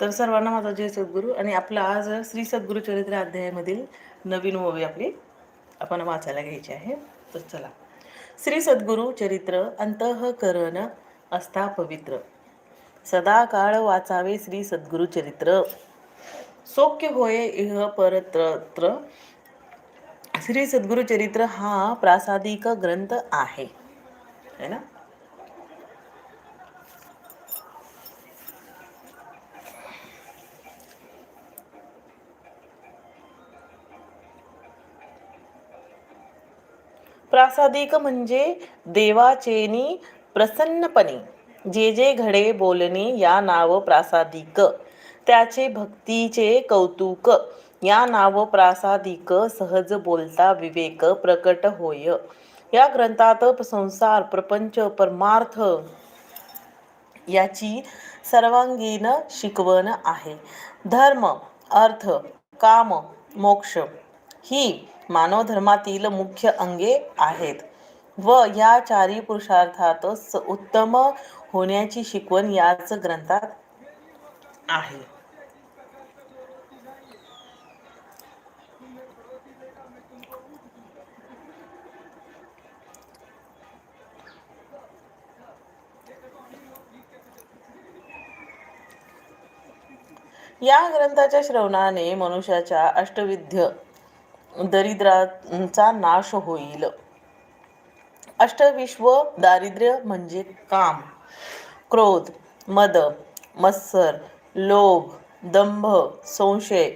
तर सर्वांना माझा जय सद्गुरू आणि आपला आज श्री सद्गुरू चरित्र अध्यायामधील नवीन ओवी आपली आपण वाचायला घ्यायची आहे. तर चला. श्री सद्गुरू चरित्र अंतःकरण असता पवित्र. सदा काळ वाचावे श्री सद्गुरू चरित्र. सोक्य होय इह परत्र श्री सद्गुरू चरित्र हा प्रासादिक ग्रंथ आहे. है ना? प्रासादिक म्हणजे देवाचेनी प्रसन्नपणे जे जे घडे बोलणे या नाव प्रासादिक. त्याचे भक्तीचे कौतुक या नाव प्रासादिक सहज बोलता विवेक प्रकट होय. या ग्रंथात संसार प्रपंच परमार्थ याची सर्वांगीण शिकवण आहे. धर्म अर्थ काम मोक्ष ही मानव धर्मातील मुख्य अंगे आहेत. व या चारी पुरुषार्थात उत्तम होण्याची शिकवण याच ग्रंथात आहे. या ग्रंथाच्या श्रवणाने मनुष्याच्या अष्टविध्य दरिद्रांचा नाश होईल. अष्टविश्व दारिद्र्य म्हणजे काम. क्रोध मद मत्सर लोभ दंभ संशय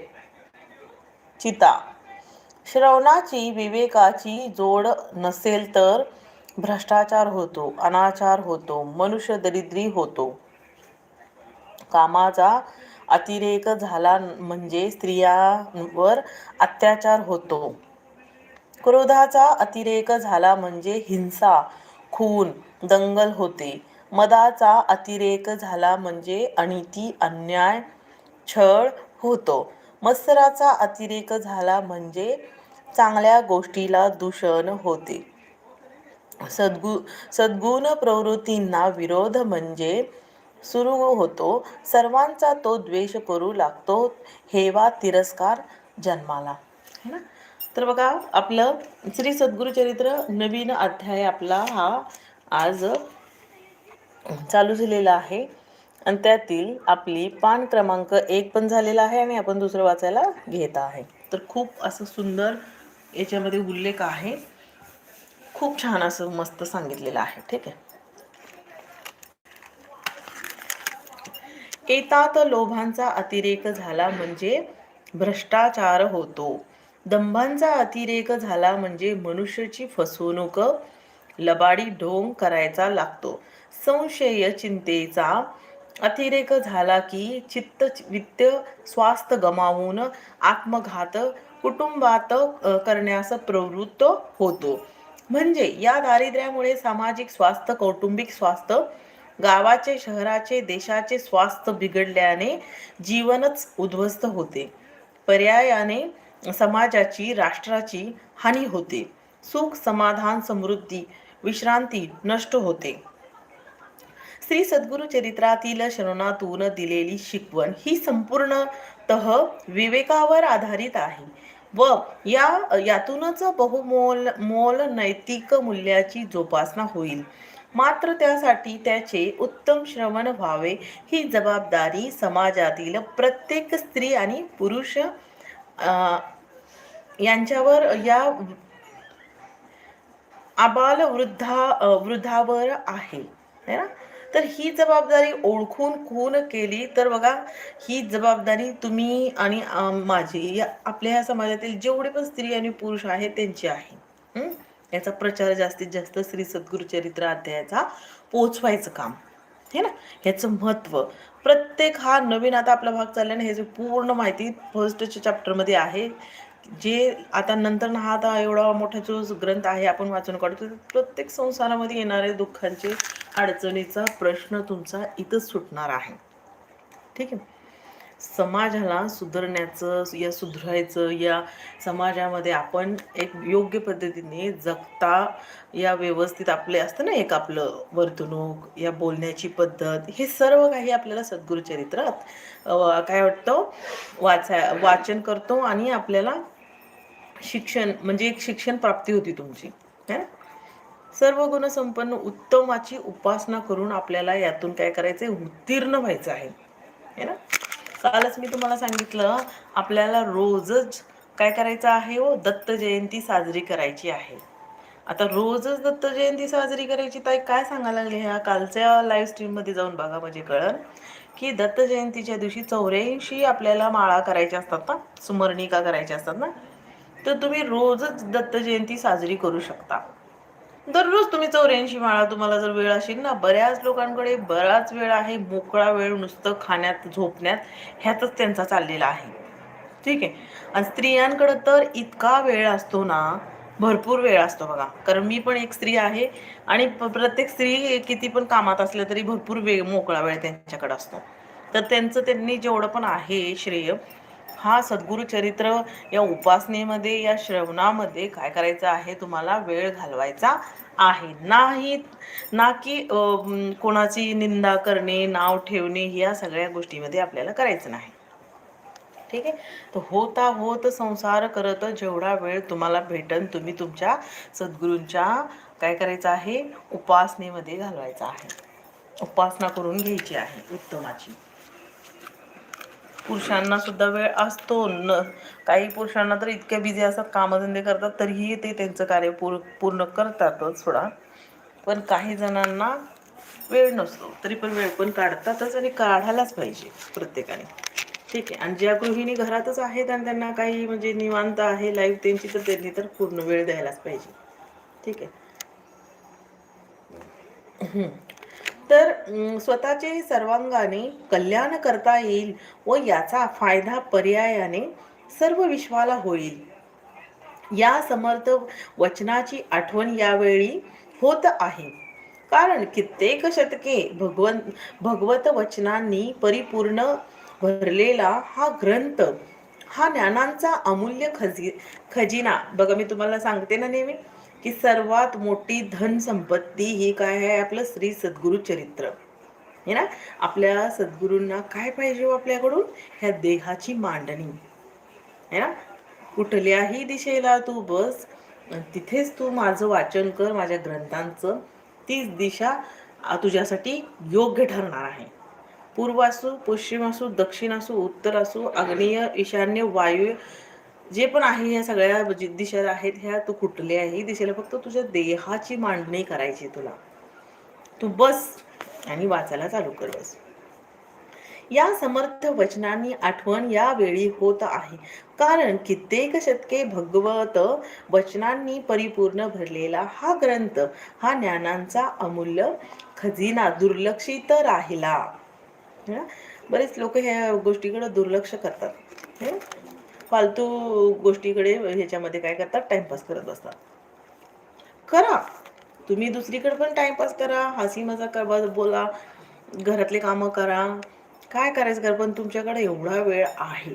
चिता. श्रवणाची विवेकाची जोड नसेल तर भ्रष्टाचार होतो अनाचार होतो मनुष्य दरिद्री होतो. कामाचा अतिरेक झाला म्हणजे स्त्रियांवर अत्याचार होतो. क्रोधाचा अतिरेक झाला म्हणजे हिंसा खून दंगल होते. मदाचा अतिरेक झाला म्हणजे अनिती अन्याय छळ होतो. मत्सराचा अतिरेक झाला म्हणजे चांगल्या गोष्टीला दूषण होते. सद्गु सद्गुण प्रवृत्तींना विरोध म्हणजे सुरू होतो. सर्वांचा तो द्वेष करू लागतो. हेवा तिरस्कार जन्माला. है ना? तर बघा आपलं श्री सद्गुरुचरित्र नवीन अध्याय आपला हा आज चालू झालेला आहे. आणि त्यातील आपली पान क्रमांक एक पण झालेला आहे आणि आपण दुसरं वाचायला घेत आहे. तर खूप असं सुंदर याच्यामध्ये उल्लेख आहे. खूप छान असं मस्त सांगितलेलं आहे. ठीक आहे? एतात लोभांचा अतिरेक झाला म्हणजे भ्रष्टाचार होतो. दंभांचा अतिरेक झाला म्हणजे मनुष्याची फसवणूक लबाडी ढोंग करायचा लागतो. संशय चिंतेचा अतिरेक झाला की चित्त वित्त स्वास्थ्य गमावून आत्मघात कुटुंबात करण्यास प्रवृत्त होतो. म्हणजे या दारिद्र्यामुळे सामाजिक स्वास्थ्य कौटुंबिक स्वास्थ्य गावाचे शहराचे देशाचे स्वास्थ्य बिघडल्याने जीवनच उद्ध्वस्त होते. पर्यायाने समाजाची राष्ट्राची हानी होते. सुख समाधान समृद्धी विश्रांती नष्ट होते. श्री सद्गुरु चरित्रातील शरणातून दिलेली शिकवण ही संपूर्ण तह विवेकावर आधारित आहे व या यातूनच बहुमोल मोल नैतिक मूल्याची जोपासना होईल. मात्र त्यासाठी त्याचे उत्तम श्रवण व्हावे. ही जबाबदारी समाजातील प्रत्येक स्त्री आणि पुरुष यांच्यावर या आबाल वृद्धा वृद्धावर आहे. ना? तर ही जबाबदारी ओळखून खून केली तर बघा ही जबाबदारी तुम्ही आणि माझी या आपल्या ह्या समाजातील जेवढे पण स्त्री आणि पुरुष आहेत त्यांची आहे. याचा प्रचार जास्तीत जास्त श्री सद्गुरुचरित्र अध्यायाचा पोचवायचं काम. हे ना? ह्याचं महत्त्व प्रत्येक हा नवीन आता आपला भाग चालल्याने ह्याची पूर्ण माहिती फर्स्टच्या चॅप्टरमध्ये आहे. जे आता नंतर ना हा आता एवढा मोठा जो ग्रंथ आहे आपण वाचून काढतो प्रत्येक संसारामध्ये येणारे दुःखांचे अडचणीचा प्रश्न तुमचा इथंच सुटणार आहे. ठीक आहे? समाजाला सुधारण्याचं या सुधारायचं या समाजामध्ये आपण एक योग्य पद्धतीने जगता या व्यवस्थित आपले असतं ना एक आपलं वर्तणूक या बोलण्याची पद्धत हे सर्व काही आपल्याला सद्गुरुचरित्रात चरित्रात काय वाटतं? वाचा वाचन करतो आणि आपल्याला शिक्षण म्हणजे एक शिक्षण प्राप्ती होती तुमची है ना? सर्व गुणसंपन्न उत्तमाची उपासना करून आपल्याला यातून काय करायचंय? उत्तीर्ण व्हायचं आहे है ना? कालच मी तुम्हाला सांगितलं आपल्याला रोजच काय करायचं आहे हो? दत्त जयंती साजरी करायची आहे. आता रोजच दत्त जयंती साजरी करायची ताई काय सांगायला लागले ह्या? कालच्या लाईव्ह स्ट्रीममध्ये जाऊन बघा म्हणजे कळण की दत्त जयंतीच्या दिवशी चौऱ्याऐंशी आपल्याला माळा करायच्या असतात ना? सुमर्णिका करायच्या असतात ना? तर तुम्ही रोजच दत्त जयंती साजरी करू शकता. दररोज तुम्ही चौऱ्याऐंशी माळा तुम्हाला जर वेळ असेल ना बऱ्याच लोकांकडे बराच वेळ आहे मोकळा वेळ नुसतं खाण्यात झोपण्यात ह्यातच त्यांचा चाललेला आहे. ठीक आहे? आणि स्त्रियांकडं तर इतका वेळ असतो ना भरपूर वेळ असतो बघा. कारण मी पण एक स्त्री आहे आणि प्रत्येक स्त्री किती पण कामात असल्या तरी भरपूर वेळ मोकळा वेळ त्यांच्याकडे असतो. तर त्यांचं त्यांनी जेवढं पण आहे श्रेय हा सद्गुरु चरित्र या उपासनेमध्ये या श्रवणामध्ये काय करायचं आहे? तुम्हाला वेळ घालवायचा आहे. नाही ना की कोणाची निंदा करणे नाव ठेवणे या सगळ्या गोष्टीमध्ये आपल्याला करायचं नाही. ठीक आहे? तर होता होत संसार करत जेवढा वेळ तुम्हाला भेटन तुम्ही तुमच्या सद्गुरूंच्या काय करायचं आहे? उपासनेमध्ये घालवायचा आहे. उपासना करून घ्यायची आहे उत्तमाची. पुरुषांना सुद्धा वेळ असतो न. काही पुरुषांना तर इतक्या बिझी असतात कामधंदे करतात तरीही ते त्यांचं कार्य पूर पूर्ण करतातच थोडा पण काही जणांना वेळ नसतो तरी पण वेळ पण काढतातच आणि काढायलाच पाहिजे प्रत्येकाने. ठीक आहे. आणि ज्या गृहिणी घरातच आहेत आणि त्यांना काही म्हणजे निवांत आहे लाईफ त्यांची तर त्यांनी तर पूर्ण वेळ द्यायलाच पाहिजे. ठीक आहे. तर स्वतःचे सर्वांगाने कल्याण करता येईल व याचा फायदा पर्यायाने सर्व विश्वाला होईल. या समर्थ वचनाची आठवण यावेळी होत आहे. कारण कित्येक शतके भगवन भगवत वचनांनी परिपूर्ण भरलेला हा ग्रंथ हा ज्ञानांचा अमूल्य खजी खजिना. बघा मी तुम्हाला सांगते ना नेहमी. की सर्वात मोठी धन संपत्ती ही काय आहे? आपलं श्री सद्गुरु चरित्र. हे ना आपल्या सद्गुरूंना काय पाहिजे हो आपल्याकडून? ह्या देहाची मांडणी. है ना कुठल्याही दिशेला तू बस तिथेच तू माझं वाचन कर माझ्या ग्रंथांचं. तीच दिशा तुझ्यासाठी योग्य ठरणार आहे. पूर्व असू पश्चिम असू दक्षिण असू उत्तर असो आग्नेय ईशान्य वायू जे पण आहे ह्या सगळ्या दिशा आहेत ह्या तू कुठल्याही दिशेला फक्त तुझ्या देहाची मांडणी करायची तुला. तू बस आणि वाचायला चालू कर बस. या समर्थ वचनांनी आठवण यावेळी होत आहे. कारण कित्येक शतके भगवत वचनांनी परिपूर्ण भरलेला हा ग्रंथ हा ज्ञानांचा अमूल्य खजिना दुर्लक्षित राहिला. बरेच लोक ह्या गोष्टीकडे दुर्लक्ष करतात. फालतू गोष्टीकडे ह्याच्यामध्ये काय करतात? टाइमपास करत बसतात करा. तुम्ही दुसरीकडे पण टाइमपास करा. हसी मजा कर बोला. घरातले कामं करा. काय करायचं करा पण तुमच्याकडे एवढा वेळ आहे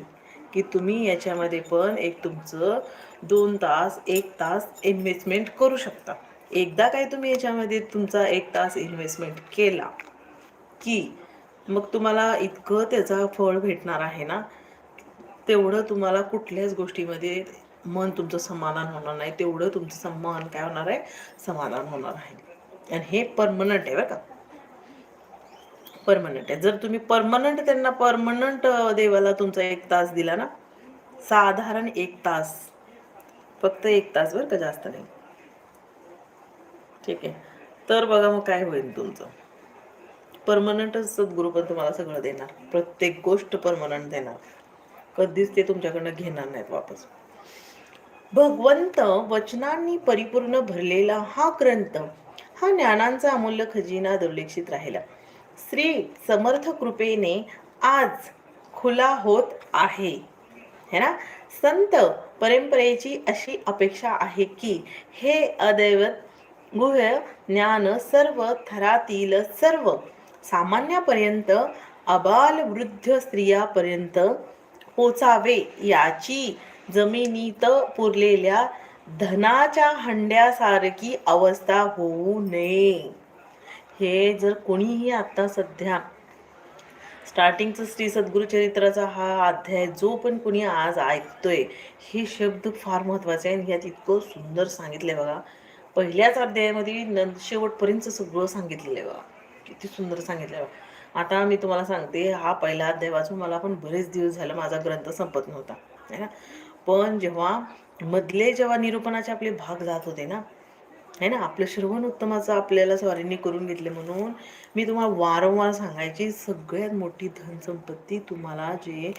की तुम्ही याच्यामध्ये पण एक तुमचं दोन तास एक तास इन्व्हेस्टमेंट करू शकता. एकदा काय तुम्ही याच्यामध्ये तुमचा एक तास इन्व्हेस्टमेंट केला की मग तुम्हाला इतकं त्याचा फळ भेटणार आहे ना? तेवढं तुम्हाला कुठल्याच गोष्टीमध्ये मन तुमचं समाधान होणार नाही. तेवढं तुमचं मन काय होणार आहे? समाधान होणार आहे. आणि हे परमनंट आहे बरं का? परमनंट आहे. जर तुम्ही परमनंट त्यांना परमनंट देवाला तुमचा एक तास दिला ना साधारण एक तास फक्त एक तास बरं का जास्त नाही. ठीक आहे. तर बघा मग काय होईल तुमचं. परमनंटच सद्गुरू पण तुम्हाला सगळं देणार. प्रत्येक गोष्ट परमनंट देणार. कधीच ते तुमच्याकडनं घेणार नाहीत वापस. भगवंत वचनांनी परिपूर्ण भरलेला हा ग्रंथ हा ज्ञानांचा अमूल्य खजिना दुर्लक्षित राहिला. श्री समर्थ कृपेने आज खुला होत आहे. है ना? संत परंपरेची अशी अपेक्षा आहे की हे अदैवत गुह्य ज्ञान सर्व थरातील सर्व सामान्यापर्यंत अबाल वृद्ध स्त्रियापर्यंत पोचावे याची जमिनीत पुरलेल्या धनाच्या हंड्यासारखी अवस्था होऊ नये. हे जर कोणीही आता सध्या स्टार्टिंगचं श्री सद्गुरु चरित्राचा हा अध्याय जो पण कोणी आज ऐकतोय हे शब्द फार महत्त्वाचे आहे आणि ह्यात इतकं सुंदर सांगितलंय बघा. पहिल्याच अध्यायामध्ये न शेवटपर्यंत सगळं सांगितलेलं आहे बघा. किती सुंदर सांगितलं बघा. आता मी तुम्हाला सांगते हा पहिला अध्याय वाचून मला पण बरेच दिवस झालं माझा ग्रंथ संपत नव्हता है ना? पण जेव्हा मधले जेव्हा निरूपणाचे आपले भाग जात होते ना है ना? आपलं श्रवण उत्तमाचं आपल्याला स्वारींनी करून घेतले म्हणून मी तुम्हाला वारंवार सांगायची सगळ्यात मोठी धनसंपत्ती तुम्हाला जे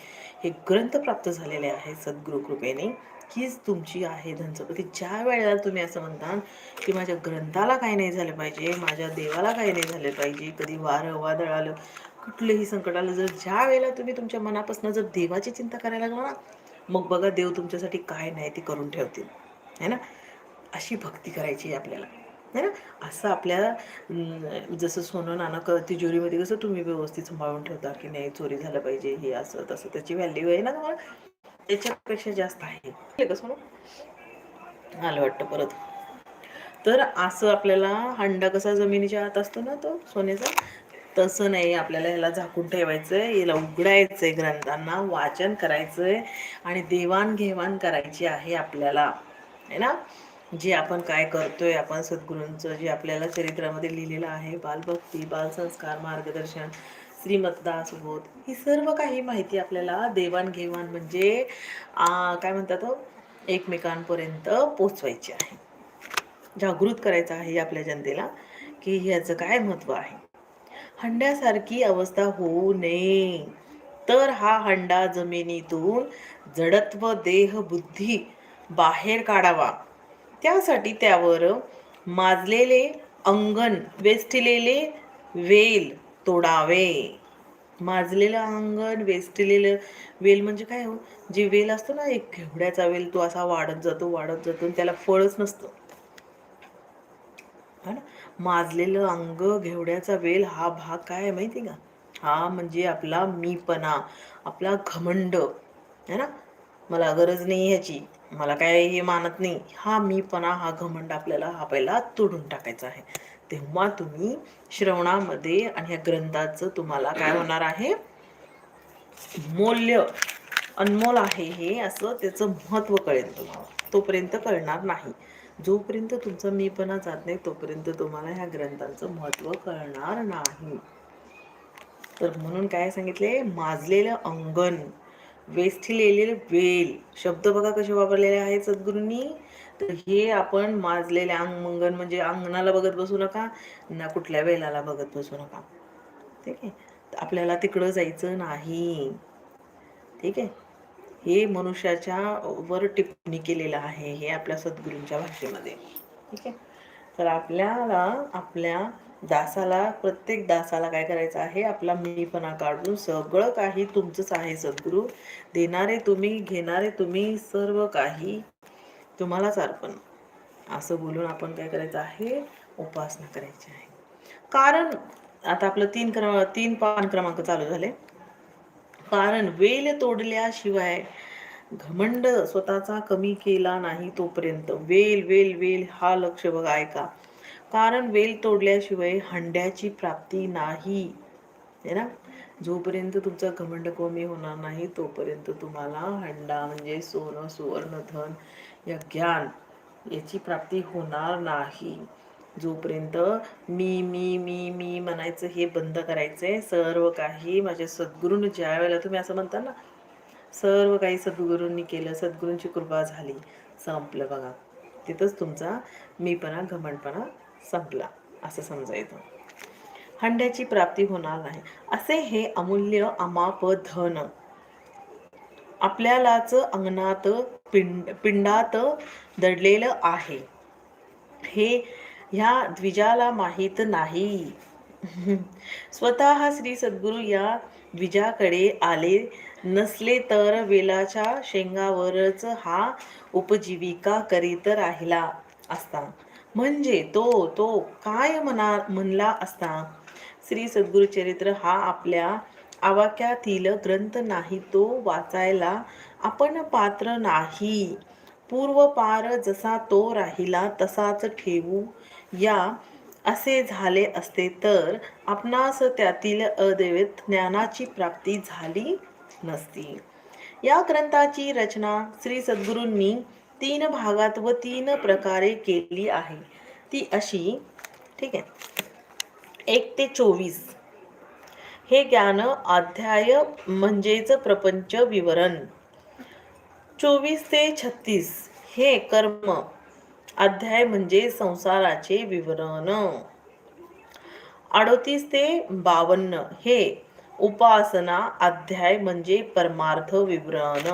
हे ग्रंथ प्राप्त झालेले आहे सद्गुरु कृपेने हीच तुमची आहे धनसंपत्ती. ज्या वेळेला तुम्ही असं म्हणता की माझ्या ग्रंथाला काही नाही झालं पाहिजे माझ्या देवाला काही नाही झालं पाहिजे कधी वारं वादळ आलं कुठलंही संकट आलं जर ज्या वेळेला तुम्ही तुमच्या मनापासून जर देवाची चिंता करायला लागला ना मग बघा देव तुमच्यासाठी काय नाही ते करून ठेवतील. है ना? अशी भक्ती करायची आहे आपल्याला. है ना? असं आपल्या जसं सोनं नाणं तिजोरीमध्ये कसं तुम्ही व्यवस्थित सांभाळून ठेवता की नाही चोरी झालं पाहिजे हे असं तसं त्याची व्हॅल्यू आहे ना तुम्हाला? त्याच्यापेक्षा जास्त आहे. का आलं वाटतं परत. तर असं आपल्याला हंडा कसा जमिनीच्या आत असतो ना तो सोन्याचा तसं नाही. आपल्याला ह्याला झाकून ठेवायचंय याला उघडायचंय ग्रंथांना वाचन करायचंय आणि देवाणघेवाण करायची आहे आपल्याला. है ना? जे आपण काय करतोय आपण सद्गुरूंचं जे आपल्याला चरित्रामध्ये लिहिलेलं आहे बालभक्ती बालसंस्कार मार्गदर्शन श्रीमतदासबोध. ही सर्व काही माहिती आपल्याला देवाणघेवाण म्हणजे काय म्हणतात हो? एकमेकांपर्यंत पोचवायची आहे. जागृत करायचं आहे आपल्या जनतेला की ह्याचं काय महत्त्व आहे. हंड्यासारखी अवस्था होऊ नये. तर हा हंडा जमिनीतून जडत्व देह बुद्धी बाहेर काढावा. त्यासाठी त्यावर माजलेले अंगण वेष्टिलेले वेल तोडावे. माजलेलं अंगण वेस्टलेलं वेल म्हणजे काय हो? जे वेल असतो ना एक घेवड्याचा वेल तो असा वाढत जातो वाढत जातो आणि त्याला फळच नसतं. है ना? माजलेलं अंग घेवड्याचा वेल हा भाग काय आहे माहिती का? हा म्हणजे आपला मीपणा आपला घमंड. है ना? मला गरज नाही ह्याची. मला काय हे मानत नाही. हा मीपणा हा घमंड आपल्याला हा पहिला तोडून टाकायचा आहे. तेव्हा तुम्ही श्रवणामध्ये आणि ह्या ग्रंथाचं तुम्हाला काय होणार आहे? मूल्य अनमोल आहे हे असं त्याचं महत्त्व कळेल तुम्हाला. तोपर्यंत कळणार नाही. जोपर्यंत तुमचा मीपणा जात नाही तोपर्यंत तुम्हाला ह्या ग्रंथांचं महत्त्व कळणार नाही. तर म्हणून काय सांगितले? माजलेलं अंगण वेस्थिलेले वेल. शब्द बघा कसे वापरलेले आहेत सद्गुरूंनी. तर हे आपण माजलेले अंगण म्हणजे अंगणाला बघत बसू नका ना कुठल्या वेलाला बघत बसू नका. ठीक आहे? आपल्याला तिकडं जायचं नाही. ठीक आहे? हे मनुष्याच्या वर टिप्पणी केलेलं आहे हे आपल्या सद्गुरूंच्या भाषेमध्ये. ठीक आहे? तर आपल्याला आपल्या दासाला प्रत्येक दासाला काय करायचं आहे? आपला मीपणा काढून सगळं काही तुमचंच आहे सद्गुरू. देणारे तुम्ही घेणारे तुम्ही सर्व काही तुम्हालाच अर्पण. असं बोलून आपण काय करायचं आहे? उपासना करायची आहे. कारण आता आपलं तीन क्रम तीन पान क्रमांक चालू झाले. कारण वेल तोडल्याशिवाय घमंड स्वतःचा कमी केला नाही तोपर्यंत. वेल वेल वेल हा लक्ष बघा ऐका. कारण वेल तोडल्याशिवाय हंड्याची प्राप्ती नाही. है ना? जोपर्यंत तुमचा घमंड कमी होणार नाही तोपर्यंत तुम्हाला हंडा म्हणजे सोनं सुवर्ण धन या ज्ञान याची प्राप्ती होणार नाही. जोपर्यंत मी मी मी मी म्हणायचं हे बंद करायचंय सर्व काही माझ्या सद्गुरूंनी ज्या वेळेला तुम्ही असं म्हणता ना सर्व काही सद्गुरूंनी केलं सद्गुरूंची कृपा झाली संपलं बघा. तिथंच तुमचा मीपणा घमंडपणा संपला असं समजायचं. हंड्याची प्राप्ती होणार नाही. असे हे अमूल्य अमाप धन आपल्यालाच अंगणात पिंड पिंडात दडलेलं आहे. हे ह्या द्विजाला माहीत नाही. स्वतः श्री सद्गुरू या द्विजाकडे आले नसले तर वेलाच्या शेंगावरच हा उपजीविका करीत राहिला असता. म्हणजे तो तो काय म्हणा म्हणला असता? श्री सद्गुरु चरित्र हा आपल्या आवाक्यातील ग्रंथ नाही तो वाचायला आपण पात्र नाही. पूर्वपार जसा तो राहिला तसाच ठेवू. या असे झाले असते तर आपणास त्यातील अदैवत ज्ञानाची प्राप्ती झाली नसती. या ग्रंथाची रचना श्री सद्गुरूंनी तीन भागात व तीन प्रकारे केली आहे. ती अशी ठीक आहे एक ते चोवीस. हे ज्ञान अध्याय म्हणजेच प्रपंच विवरण. चोवीस ते छत्तीस हे कर्म. अध्याय म्हणजे संसाराचे विवरण. अडोतीस ते बावन्न हे उपासना अध्याय म्हणजे परमार्थ विवरण.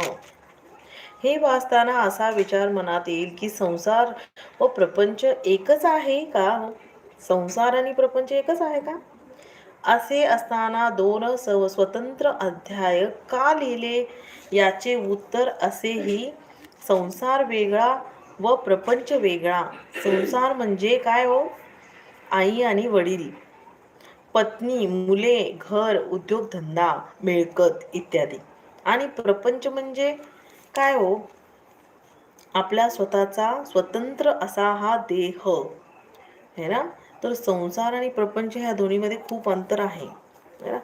हे वाचताना असा विचार मनात येईल की संसार व प्रपंच एकच आहे का? संसार आणि प्रपंच एकच आहे का? असे असताना दोन सव स्वतंत्र अध्याय का लिहिले? याचे उत्तर असेही संसार वेगळा व प्रपंच वेगळा. संसार म्हणजे काय हो? आई आणि वडील पत्नी मुले घर उद्योगधंदा मिळकत इत्यादी. आणि प्रपंच म्हणजे काय हो? आपला स्वतःचा स्वतंत्र असा हा देह. है ना? तर संसार आणि प्रपंच ह्या दोन्हीमध्ये खूप अंतर आहे. ना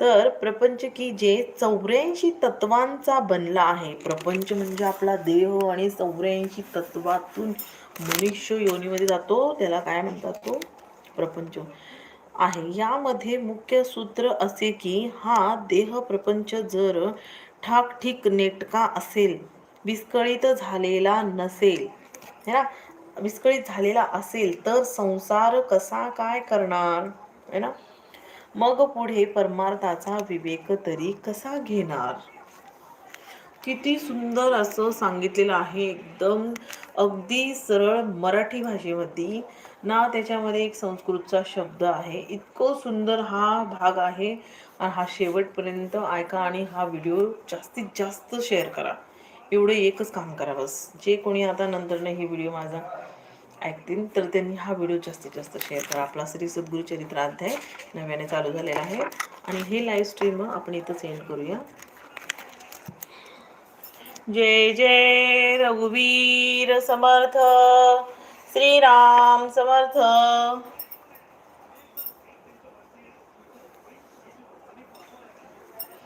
तर प्रपंच की जे चौऱ्याऐंशी तत्वांचा बनला आहे. प्रपंच म्हणजे आपला देह आणि चौऱ्याऐंशी तत्वातून मनुष्य योनीमध्ये जातो त्याला काय म्हणतात तो? प्रपंच आहे. यामध्ये मुख्य सूत्र असे की हा देह प्रपंच जर ठाकठीक नेटका असेल विस्कळीत झालेला नसेल है ना? विस्कळीत झालेला असेल तर संसार कसा काय करणार? है ना? मग पुढे परमार्थाचा विवेक तरी कसा घेणार? किती सुंदर असं सांगितलेलं आहे. एकदम अगदी सरळ मराठी भाषेमध्ये ना त्याच्यामध्ये एक संस्कृतचा शब्द आहे. इतकं सुंदर हा भाग आहे. आणि हा शेवटपर्यंत ऐका आणि हा व्हिडिओ जास्तीत जास्त शेअर करा. एवढं एकच काम करा बस. जे कोणी आता नंतरनं हे व्हिडिओ माझा. ऐकतील तर त्यांनी हा व्हिडिओ जास्तीत जास्त शेअर करा. आपला श्री सद्गुरू चरित्राध्याय नव्याने चालू झालेला आहे. आणि ही लाईव्ह स्ट्रीम आपण इथं सेंड करूया. जय जय रघुवीर समर्थ. श्रीराम समर्थ.